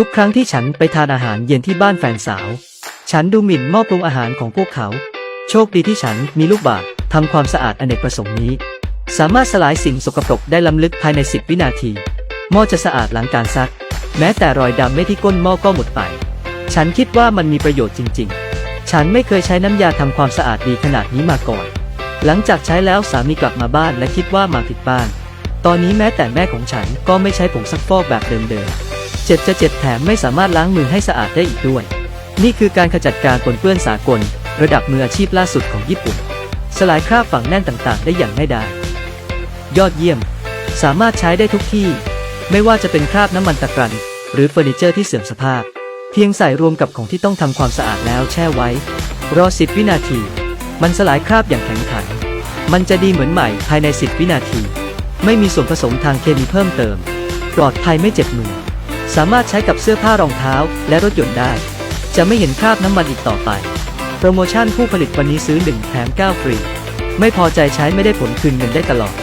ทุกครั้งที่ฉันไปทานอาหารเย็นที่บ้านแฟนสาว ฉันดูหมิ่นหม้อปรุงอาหารของพวกเขา โชคดีที่ฉันมีลูกบาศก์ทำความสะอาดอเนกประสงค์นี้ สามารถสลายสิ่งสกปรกได้ล้ำลึกภายใน 10 วินาที หม้อจะสะอาดหลังการซัก แม้แต่รอยดำไม่ที่ก้นหม้อก็หมดไป ฉันคิดว่ามันมีประโยชน์จริง ๆ ฉันไม่เคยใช้น้ำยาทำความสะอาดดีขนาดนี้มาก่อน หลังจากใช้แล้วสามีกลับมาบ้านและคิดว่ามาผิดบ้าน ตอนนี้แม้แต่แม่ของฉันก็ไม่ใช้ผงซักฟอกแบบเดิมๆ เจ็บจะเจ็บแถมไม่สามารถล้างมือให้สะอาดได้อีกด้วย นี่คือการขจัดการปนเปื้อนสากล ระดับมืออาชีพล่าสุดของญี่ปุ่น สลายคราบฝังแน่นต่างๆ ได้อย่างง่ายดายยอดเยี่ยม สามารถใช้ได้ทุกที่ ไม่ว่าจะเป็นคราบน้ำมันตะกรัน หรือเฟอร์นิเจอร์ที่เสื่อมสภาพ เพียงใส่รวมกับของที่ต้องทำความสะอาดแล้วแช่ไว้ รอ10วินาที มันสลายคราบอย่างแข็งขัน มันจะดีเหมือนใหม่ภายใน10วินาที ไม่มีส่วนผสมทางเคมีเพิ่มเติม ปลอดภัยไม่เจ็บมือ สามารถใช้กับเสื้อผ้ารองเท้าและรถยนต์ได้ จะไม่เห็นคราบน้ำมันอีกต่อไป โปรโมชั่นผู้ผลิตวันนี้ซื้อ 1 แถม 9 ฟรี ไม่พอใจใช้ไม่ได้ผลคืนเงินได้ตลอด